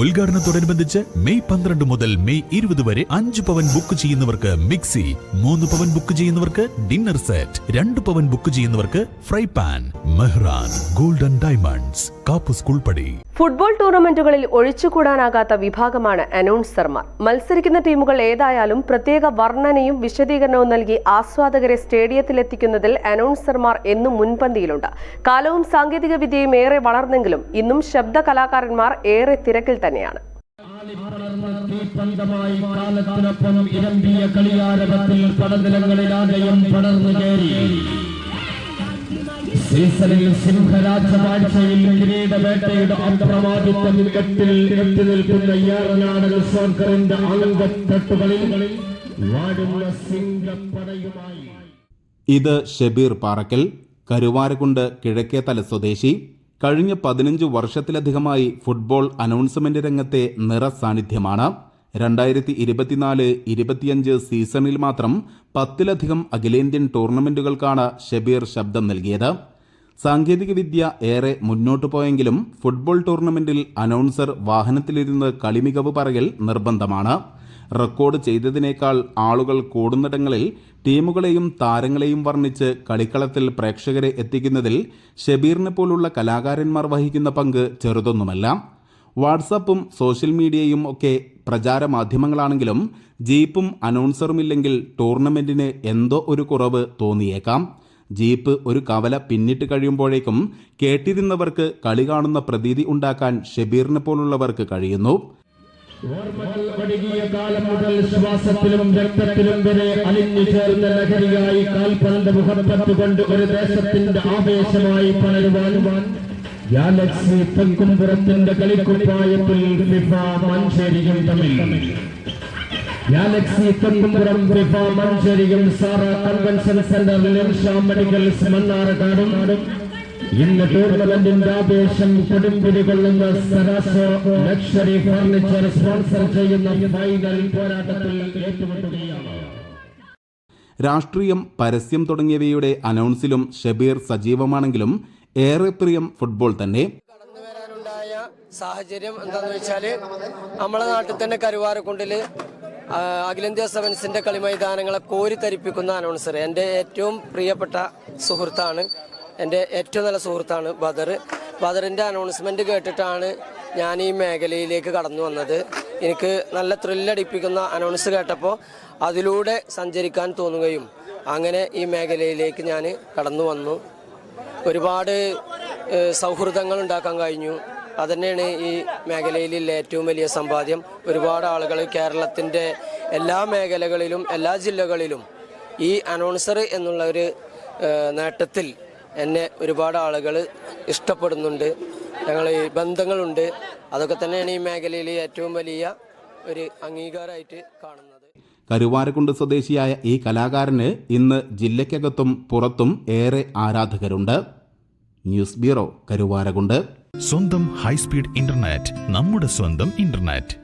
ഉദ്ഘാടനത്തോടനുബന്ധിച്ച് May പന്ത്രണ്ട് മുതൽ May ഇരുപത് വരെ അഞ്ച് പവൻ ബുക്ക് ചെയ്യുന്നവർക്ക് മിക്സി മൂന്ന് പവൻ ബുക്ക് ചെയ്യുന്നവർക്ക് ഡിന്നർ സെറ്റ് രണ്ട് പവൻ ബുക്ക് ചെയ്യുന്നവർക്ക് fry pan Mehran golden diamonds Kappu school പടി ഫുട്ബോൾ ടൂർണമെന്റുകളിൽ ഒഴിച്ചുകൂടാനാകാത്ത വിഭാഗമാണ് അനൗൺസർമാർ. മത്സരിക്കുന്ന ടീമുകൾ ഏതായാലും പ്രത്യേക വർണനയും വിശദീകരണവും നൽകി ആസ്വാദകരെ സ്റ്റേഡിയത്തിലെത്തിക്കുന്നതിൽ അനൗൺസർമാർ എന്നും മുൻപന്തിയിലുണ്ട്. കാലവും സാങ്കേതിക വിദ്യയും ഏറെ വളർന്നെങ്കിലും ഇന്നും ശബ്ദ കലാകാരന്മാർ ഏറെ തിരക്കിൽ തന്നെയാണ്. തീപ്പന്തമായി കാലത്തിനൊപ്പം ഇരമ്പിയ കളിയാരവത്തിൽ പടനിലങ്ങളിലാകെയും പടർന്നു കയറി. സീസണിൽ സിംഹരാജവാഴ്ചയിൽ കിരീടവേട്ടയുടെ അപ്രമാദിത്വം എട്ടിൽ എത്തി നിൽക്കുന്ന ഏറനാടക സോക്കറിന്റെ അംഗത്തട്ടുകളിൽ വാടുന്ന സിംഹപ്പടയുമായി. ഇത് ഷബീർ പാറക്കൽ കരുവാരക്കുണ്ട് കിഴക്കേതല സ്വദേശി കഴിഞ്ഞ പതിനഞ്ച് വർഷത്തിലധികമായി ഫുട്ബോൾ അനൗൺസ്മെന്റ് രംഗത്തെ നിറസാന്നിധ്യമാണ് രണ്ടായിരത്തി ഇരുപത്തിനാല് ഇരുപത്തിയഞ്ച് സീസണിൽ മാത്രം പത്തിലധികം അഖിലേന്ത്യൻ ടൂർണമെന്റുകൾക്കാണ് ഷബീർ ശബ്ദം നൽകിയത്. സാങ്കേതികവിദ്യ ഏറെ മുന്നോട്ടു പോയെങ്കിലും ഫുട്ബോൾ ടൂർണമെന്റിൽ അനൗൺസർ വാഹനത്തിലിരുന്ന് കളിമികവ് പറയൽ നിർബന്ധമാണ്. റെക്കോർഡ് ചെയ്തതിനേക്കാൾ ആളുകൾ കൂടുന്നിടങ്ങളിൽ ടീമുകളെയും താരങ്ങളെയും വർണിച്ച് കളിക്കളത്തിൽ പ്രേക്ഷകരെ എത്തിക്കുന്നതിൽ ഷബീറിനെ പോലുള്ള കലാകാരന്മാർ വഹിക്കുന്ന പങ്ക് ചെറുതൊന്നുമല്ല. വാട്സാപ്പും സോഷ്യൽ മീഡിയയും ഒക്കെ പ്രചാര മാധ്യമങ്ങളാണെങ്കിലും ജീപ്പും അനൗൺസറുമില്ലെങ്കിൽ ടൂർണമെന്റിന് എന്തോ ഒരു കുറവ് തോന്നിയേക്കാം. ജീപ്പ് ഒരു കവല പിന്നിട്ട് കഴിയുമ്പോഴേക്കും കേട്ടിരുന്നവർക്ക് കളി കാണുന്ന പ്രതീതി ഉണ്ടാക്കാൻ ഷബീറിനെ പോലുള്ളവർക്ക് കഴിയുന്നു. ഒടുങ്ങിയ കാലം മുതൽ ശ്വാസത്തിലും രക്തത്തിലും വരെ അലിഞ്ഞു ചേർന്ന ലഹരിയായി കാൽപന്ത് മുഖപ്പത്ത് കൊണ്ട് ഒരു ദേശത്തിന്റെ ആവേശമായി പലരുവാൻ ഗാലക്സി തെക്കുംപുറത്തിന്റെ കളിക്കുപ്പായത്തിൽ ഫിഫ മഞ്ചേരിയും തമ്മിൽ. ഗാലക്സി തെക്കുംപുറം ഫിഫ മഞ്ചേരിയും സാറ കൺവെൻഷൻ സെന്ററിൽ ഇൻഷാ മെഡിക്കൽസ് മണ്ണാറക്കാടും ഇന്ന് ടൂർണമെന്റിന്റെ ആവേശം കൊടുമ്പിരി കൊള്ളുന്ന സരാസോ ലക്ഷറി ഫർണിച്ചർ സ്പോൺസർ ചെയ്യുന്ന ഫൈനൽ പോരാട്ടത്തിൽ ഏറ്റുമുട്ടുകയാണ്. രാഷ്ട്രീയം പരസ്യം തുടങ്ങിയവയുടെ അനൗൺസിലും ഷബീർ സജീവമാണെങ്കിലും ഏറെ പ്രിയം ഫുട്ബോൾ തന്നെ. സാഹചര്യം എന്താന്ന് വെച്ചാൽ നമ്മളെ നാട്ടിൽ തന്നെ കരുവാറക്കുണ്ടിൽ ആ, അഖിലേന്ത്യാ സെവൻസിന്റെ കളിമൈതാനങ്ങളെ കോരിത്തരിപ്പിക്കുന്ന അനൗൺസർ എന്റെ ഏറ്റവും പ്രിയപ്പെട്ട സുഹൃത്താണ് എന്റെ ഏറ്റവും നല്ല സുഹൃത്താണ് ബദർ. ബദറിന്റെ അനൗൺസ്മെന്റ് കേട്ടിട്ടാണ് ഞാൻ ഈ മേഖലയിലേക്ക് കടന്നു വന്നത്. എനിക്ക് നല്ല ത്രില്ലടിപ്പിക്കുന്ന അനൗൺസ് കേട്ടപ്പോൾ അതിലൂടെ സഞ്ചരിക്കാൻ തോന്നുകയും അങ്ങനെ ഈ മേഖലയിലേക്ക് ഞാൻ കടന്നു വന്നു. ഒരുപാട് സൗഹൃദങ്ങൾ ഉണ്ടാക്കാൻ കഴിഞ്ഞു. അതന്നെയാണ് ഈ മേഖലയിലുള്ള ഏറ്റവും വലിയ സമ്പാദ്യം. ഒരുപാട് ആളുകൾ കേരളത്തിന്റെ എല്ലാ മേഖലകളിലും എല്ലാ ജില്ലകളിലും ഈ അനൗൺസർ എന്നുള്ള ഒരു നേട്ടത്തിൽ എന്നെ ഒരുപാട് ആളുകൾ ഇഷ്ടപ്പെടുന്നുണ്ട്. ഞങ്ങൾ ഈ ബന്ധങ്ങളുണ്ട്. അതൊക്കെ തന്നെയാണ് ഈ മേഖലയിൽ ഏറ്റവും വലിയ ഒരു അംഗീകാരമായിട്ട് കാണുന്നത്. കരുവാരക്കുണ്ട് സ്വദേശിയായ ഈ കലാകാരന് ഇന്ന് ജില്ലയ്ക്കകത്തും പുറത്തും ഏറെ ആരാധകരുണ്ട്. News bureau Karuvarakundu. സ്വന്തം ഹൈസ്പീഡ് ഇന്റർനെറ്റ് നമ്മുടെ സ്വന്തം ഇന്റർനെറ്റ്.